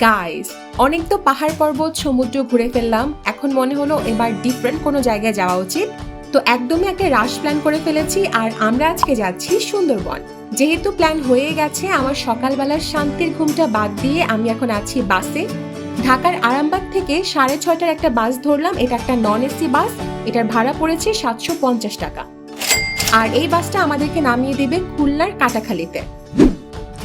Guys অনেক তো পাহাড় পর্বত, সমুদ্র ঘুরে ফেললাম। এখন মনে হলো এবার ডিফারেন্ট কোনো জায়গায় যাওয়া উচিত। তো একদমই একটা রাশ প্ল্যান করে ফেলেছি আর আমরা আজকে যাচ্ছি সুন্দরবন। যেহেতু প্ল্যান হয়ে গেছে, আমার সকালবেলার শান্তির ঘুমটা বাদ দিয়ে আমি এখন আছি বাসে। ঢাকার আরামবাগ থেকে সাড়ে ছয়টার একটা বাস ধরলাম। এটা একটা নন এসি বাস। এটার ভাড়া পড়েছে সাতশো পঞ্চাশ টাকা। আর এই বাসটা আমাদেরকে নামিয়ে দেবে খুলনার কাটাখালীতে।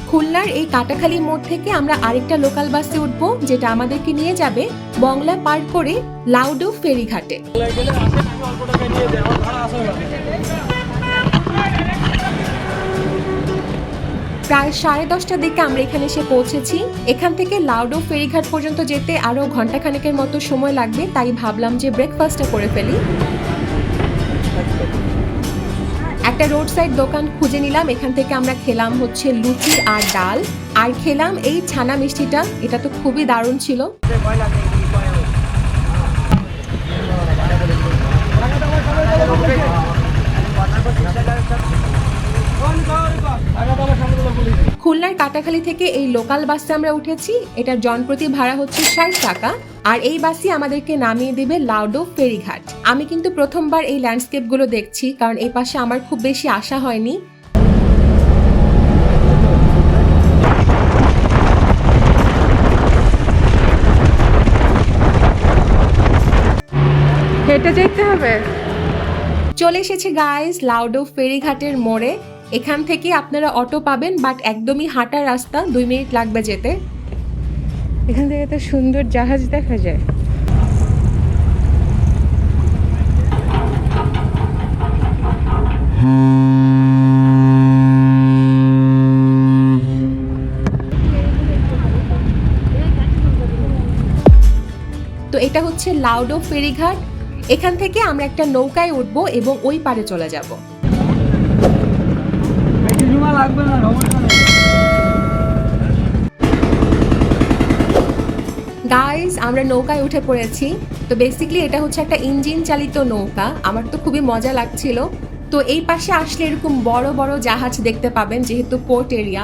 খুলনার এই কাটাখালী মোড় থেকে আমরা আরেকটা লোকাল বাসে উঠবো, যেটা আমাদেরকে নিয়ে যাবে বংলা পার করে লাউডো ফেরিঘাটে। প্রায় সাড়ে দশটার দিকে আমরা এখানে এসে পৌঁছেছি। এখান থেকে লাউডো ফেরিঘাট পর্যন্ত যেতে আরও ঘন্টাখানেকের মতো সময় লাগবে, তাই ভাবলাম যে ব্রেকফাস্টটা করে ফেলি। একটা রোড সাইড দোকান খুঁজে নিলাম। এখান থেকে আমরা খেলাম হচ্ছে লুচি আর ডাল। আর খেলাম এই ছানা মিষ্টিটা। এটা তো খুবই দারুণ ছিল। খুলনার কাটাখালী থেকে এই লোকাল বাসে আমরা উঠেছি। এটার জনপ্রতি ভাড়া হচ্ছে ষাট টাকা। আর এই বাসই আমাদেরকে নামিয়ে দেবে লাউডো ফেরিঘাট। আমি কিন্তু প্রথমবার এই ল্যান্ডস্কেপগুলো দেখছি কারণ এই পাশে আমার খুব বেশি আশা হয়নি। হেঁটে যেতে হবে। চলে এসেছে গাইস লাউডো ফেরিঘাটের মোড়ে। এখান থেকে আপনারা অটো পাবেন বাট একদমই হাঁটা রাস্তা, দুই মিনিট লাগবে যেতে। এখান থেকে তো সুন্দর জাহাজ দেখা যায়। তো এটা হচ্ছে লাউডো ফেরিঘাট। এখান থেকে আমরা একটা নৌকায় উঠবো এবং ওই পারে চলে যাব। গাইস আমরা নৌকায় উঠে পড়েছি। তো বেসিক্যালি এটা হচ্ছে একটা ইঞ্জিন চালিত নৌকা। আমার তো খুবই মজা লাগছিল। তো এই পাশে আসলে এরকম বড় বড় জাহাজ দেখতে পাবেন, যেহেতু পোর্ট এরিয়া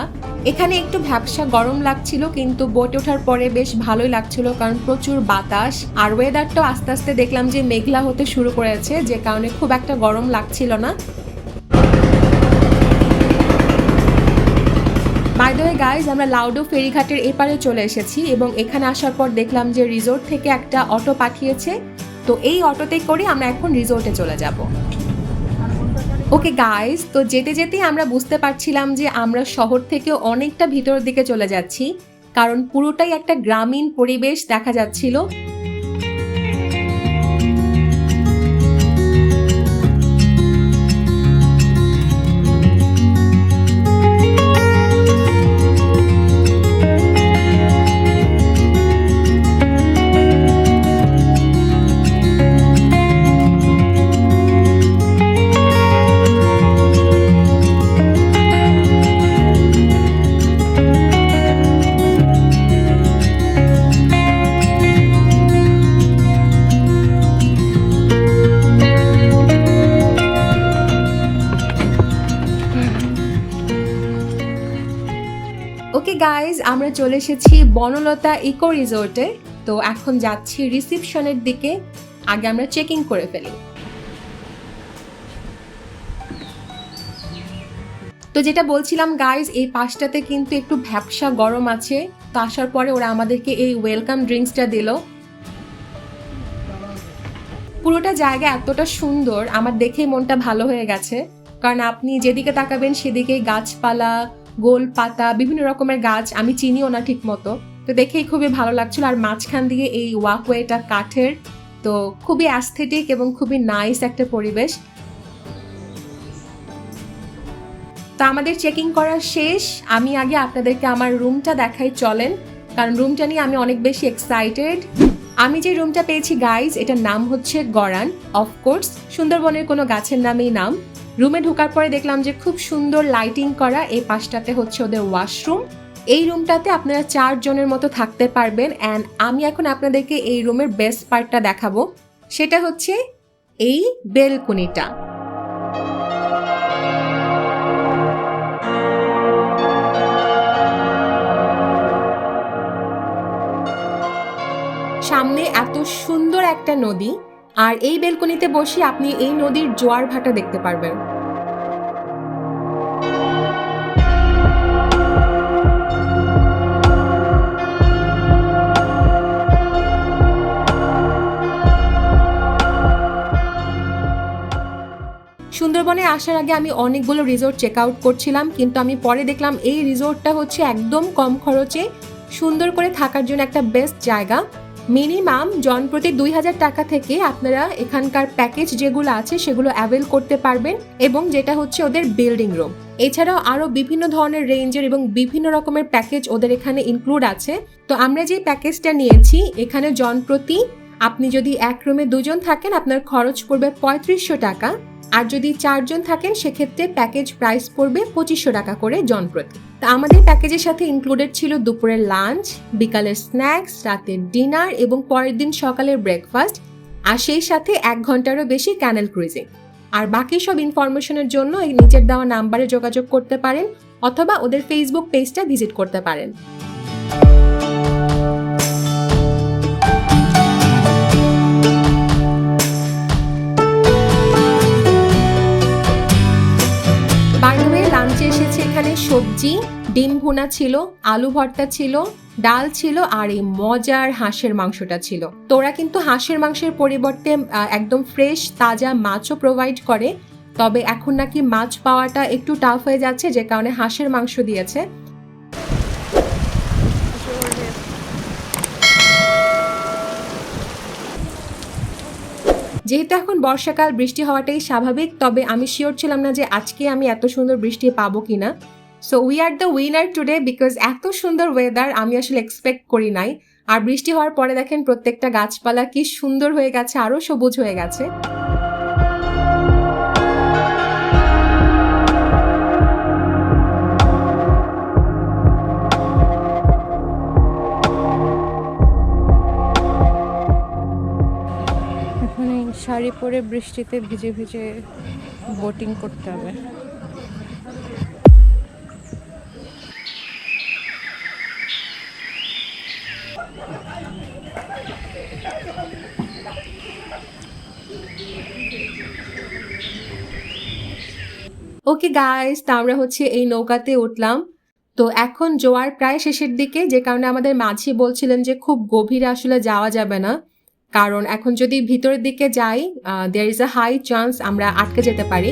এখানে একটু ভ্যাবসা গরম লাগছিল, কিন্তু বোটে ওঠার পরে বেশ ভালোই লাগছিল, কারণ প্রচুর বাতাস। আর ওয়েদারটাও আস্তে আস্তে দেখলাম যে মেঘলা হতে শুরু করেছে, যে কারণে খুব একটা গরম লাগছিল না। বাই গাইজ আমরা লাউডো ফেরিঘাটের এপারে চলে এসেছি এবং এখানে আসার পর দেখলাম যে রিসোর্ট থেকে একটা অটো পাঠিয়েছে। তো এই অটোতে করে আমরা এখন রিসোর্টে চলে যাব। ওকে গাইজ তো যেতে যেতেই আমরা বুঝতে পারছিলাম যে আমরা শহর থেকে অনেকটা ভিতরের দিকে চলে যাচ্ছি। কারণ পুরোটাই একটা গ্রামীণ পরিবেশ দেখা যাচ্ছিল। ওকে গাইজ আমরা চলে এসেছি বনলতা ইকো রিসোর্টে তো এখন যাচ্ছি রিসিপশনের দিকে। আগে আমরা চেকিং করে ফেলি। তো যেটা বলছিলাম গাইজ এই পাশটাতে কিন্তু একটু ভ্যাপসা গরম আছে। তো আসার পরে ওরা আমাদেরকে এই ওয়েলকাম ড্রিঙ্কসটা দিল। পুরোটা জায়গা এতটা সুন্দর, আমার দেখেই মনটা ভালো হয়ে গেছে। কারণ আপনি যেদিকে তাকাবেন, সেদিকেই গাছপালা গোল পাতা, বিভিন্ন রকমের গাছ, আমি চিনিও না ঠিক মতো তো দেখেই খুবই ভালো লাগছিল। আর মাঝখান দিয়ে এই ওয়াকওয়েটা কাঠের, তো খুবই অ্যাস্থেটিক এবং খুবই নাইস একটা পরিবেশ। তো আমাদের চেকিং করা শেষ। আমি আগে আপনাদেরকে আমার রুমটা দেখাই, চলেন। কারণ রুমটা নিয়ে আমি অনেক বেশি এক্সাইটেড আমি যে রুমটা পেয়েছি গাইজ এটার নাম হচ্ছে গরান। অফকোর্স সুন্দরবনের কোনো গাছের নামেই নাম। রুমে ঢোকার পরে দেখলাম যে খুব সুন্দর লাইটিং করা এই পাশটাতে হচ্ছে ওদের ওয়াশরুম এই রুমটাতে আপনারা চারজনের মতো থাকতে পারবেন অ্যান্ড আমি এখন আপনাদেরকে এই রুমের বেস্ট পার্টটা দেখাবো। সেটা হচ্ছে এই বেলকুনিটা সামনে এত সুন্দর একটা নদী। আর এই বেলকনিতে বসে আপনি এই নদীর জোয়ার ভাটা দেখতে পারবেন। সুন্দরবনে আসার আগে আমি অনেকগুলো রিসোর্ট চেক আউট করছিলাম, কিন্তু আমি পরে দেখলাম এই রিসোর্টটা হচ্ছে একদম কম খরচে সুন্দর করে থাকার জন্য একটা বেস্ট জায়গা। মিনিমাম জন প্রতি দুই হাজার টাকা থেকে আপনারা এখানকার প্যাকেজ যেগুলো আছে সেগুলো অ্যাভেল করতে পারবেন এবং যেটা হচ্ছে ওদের বিল্ডিং রুম এছাড়াও আরও বিভিন্ন ধরনের রেঞ্জের এবং বিভিন্ন রকমের প্যাকেজ ওদের এখানে ইনক্লুড আছে। তো আমরা যে প্যাকেজটা নিয়েছি, এখানে জন প্রতি আপনি যদি এক রুমে দুজন থাকেন, আপনার খরচ পড়বে পঁয়ত্রিশশো টাকা। আর যদি চারজন থাকেন, সেক্ষেত্রে প্যাকেজ প্রাইস পড়বে পঁচিশশো টাকা করে জনপ্রতি। তা আমাদের প্যাকেজের সাথে ইনক্লুডেড ছিল দুপুরের লাঞ্চ বিকালের স্ন্যাক্স রাতের ডিনার এবং পরের দিন সকালের ব্রেকফাস্ট আর সেই সাথে এক ঘন্টারও বেশি ক্যানেল ক্রুজিং আর বাকি সব ইনফরমেশনের জন্য এই নিচের দেওয়া নাম্বারে যোগাযোগ করতে পারেন, অথবা ওদের ফেসবুক পেজটা ভিজিট করতে পারেন। সবজি ডিম ভুনা ছিল, আলু ভর্তা ছিল, ডাল ছিল আর এই মজার হাঁসের মাংসটা ছিল। তোরা কিন্তু হাঁসের মাংসের পরিবর্তে একদম ফ্রেশ তাজা মাছও প্রোভাইড করে। তবে এখন নাকি মাছ পাওয়াটা একটু টাফ হয়ে যাচ্ছে, যে কারণে হাঁসের মাংস দিয়েছে। যেহেতু এখন বর্ষাকাল, বৃষ্টি হওয়াটাই স্বাভাবিক, তবে আমি শিওর ছিলাম না যে আজকে আমি এত সুন্দর বৃষ্টি পাবো কিনা। So we are the winner today because এত সুন্দর ওয়েদার আমি আসলে এক্সপেক্ট করি নাই। আর বৃষ্টি হওয়ার পরে দেখেন প্রত্যেকটা গাছপালা কি সুন্দর হয়ে গেছে, আরও সবুজ হয়ে গেছে। শাড়ি পরে বৃষ্টিতে ভিজে ভিজে বোটিং করতে হবে। ওকে গাইস তা আমরা হচ্ছে এই নৌকাতে উঠলাম। তো এখন জোয়ার প্রায় শেষের দিকে, যে কারণে আমাদের মাঝি বলছিলেন যে খুব গভীরে আসলে যাওয়া যাবে না। কারণ এখন যদি ভিতরের দিকে যাই there is a high chance আমরা আটকে যেতে পারি।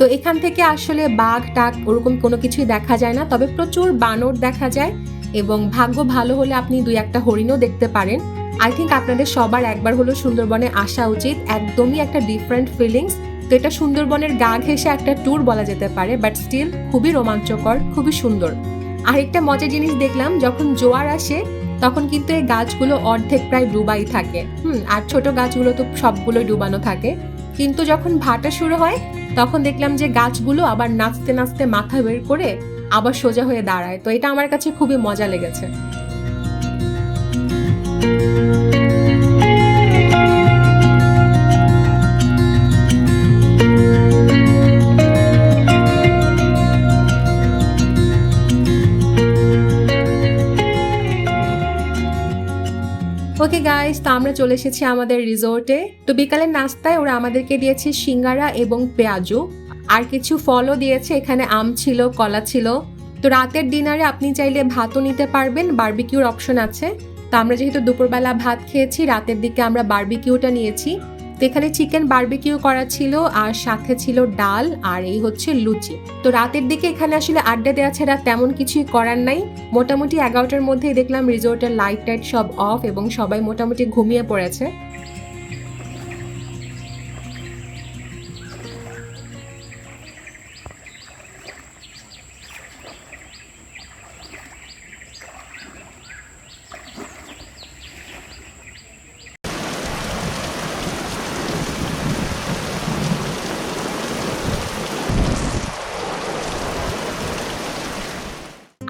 তো এখান থেকে আসলে বাঘ টাক ওরকম কোনো কিছুই দেখা যায় না। তবে প্রচুর বানর দেখা যায় এবং ভাগ্য ভালো হলে আপনি দুই একটা হরিণও দেখতে পারেন। আই থিঙ্ক আপনাদের সবার একবার হলো সুন্দরবনে আসা উচিত। একদমই একটা ডিফারেন্ট ফিলিংস তো এটা সুন্দরবনের গা ঘেঁষে একটা ট্যুর বলা যেতে পারে বাট স্টিল খুবই রোমাঞ্চকর, খুবই সুন্দর। আরেকটা মজার জিনিস দেখলাম, যখন জোয়ার আসে, তখন কিন্তু এই গাছগুলো অর্ধেক প্রায় ডুবাই থাকে। হুম, আর ছোট গাছগুলো তো সবগুলোই ডুবানো থাকে। কিন্তু যখন ভাটা শুরু হয়, তখন দেখলাম যে গাছগুলো আবার নাচতে নাচতে মাথা বের করে আবার সোজা হয়ে দাঁড়ায়। তো এটা আমার কাছে খুবই মজা লেগেছে। ওকে গাইস তো আমরা চলে এসেছি আমাদের রিসোর্টে। তো বিকালের নাস্তায় ওরা আমাদেরকে দিয়েছে সিঙ্গারা এবং পেঁয়াজু। আর কিছু ফলও দিয়েছে, এখানে আম ছিল, কলা ছিল। তো রাতের ডিনারে আপনি চাইলে ভাতও নিতে পারবেন, বার্বিকিউর অপশন আছে। তো আমরা যেহেতু দুপুরবেলা ভাত খেয়েছি, রাতের দিকে আমরা বার্বিকিউটা নিয়েছি। তো এখানে চিকেন বার্বিকিউ করা ছিল আর সাথে ছিল ডাল আর এই হচ্ছে লুচি। তো রাতের দিকে এখানে আসলে আড্ডা দেওয়া ছাড়া তেমন কিছুই করার নাই। মোটামুটি এগারোটার মধ্যেই দেখলাম রিসোর্টের লাইট টাইট সব অফ এবং সবাই মোটামুটি ঘুমিয়ে পড়েছে।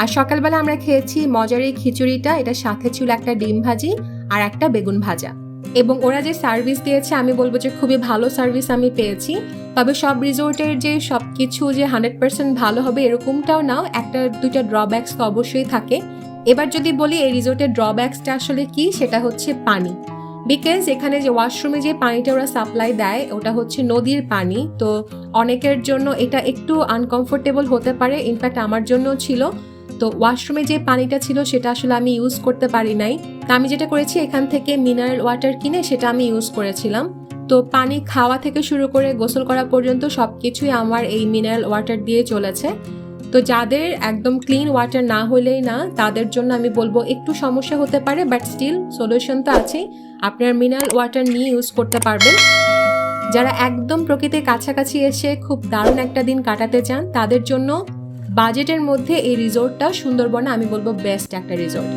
আর সকালবেলা আমরা খেয়েছি মজার এই খিচুড়িটা এটার সাথে ছিল একটা ডিম ভাজি আর একটা বেগুন ভাজা। এবং ওরা যে সার্ভিস দিয়েছে, আমি বলব যে খুবই ভালো সার্ভিস আমি পেয়েছি। তবে সব রিসোর্টের যে সব কিছু যে হান্ড্রেড পার্সেন্ট ভালো হবে এরকমটাও নাও একটা, দুইটা ড্রব্যাক্স তো অবশ্যই থাকে। এবার যদি বলি এই রিসোর্টের ড্রব্যাক্সটা আসলে কি, সেটা হচ্ছে পানি। বিকজ এখানে যে ওয়াশরুমে যে পানিটা ওরা সাপ্লাই দেয়, ওটা হচ্ছে নদীর পানি। তো অনেকের জন্য এটা একটু আনকমফোর্টেবল হতে পারে ইনফ্যাক্ট আমার জন্য ছিল। তো ওয়াশরুমে যে পানিটা ছিল সেটা আসলে আমি ইউজ করতে পারি নাই। তা আমি যেটা করেছি, এখান থেকে মিনারেল ওয়াটার কিনে সেটা আমি ইউজ করেছিলাম। তো পানি খাওয়া থেকে শুরু করে গোসল করা পর্যন্ত সব কিছুই আমার এই মিনারেল ওয়াটার দিয়ে চলেছে। তো যাদের একদম ক্লিন ওয়াটার না হলেই না, তাদের জন্য আমি বলব একটু সমস্যা হতে পারে বাট স্টিল সলিউশন তো আছেই। আপনার মিনারেল ওয়াটার নিয়ে ইউজ করতে পারবেন। যারা একদম প্রকৃতির কাছাকাছি এসে খুব দারুণ একটা দিন কাটাতে চান, তাদের জন্য বাজেটের মধ্যে এই রিসোর্টটা সুন্দরবনে আমি বলব বেস্ট একটা রিসোর্ট।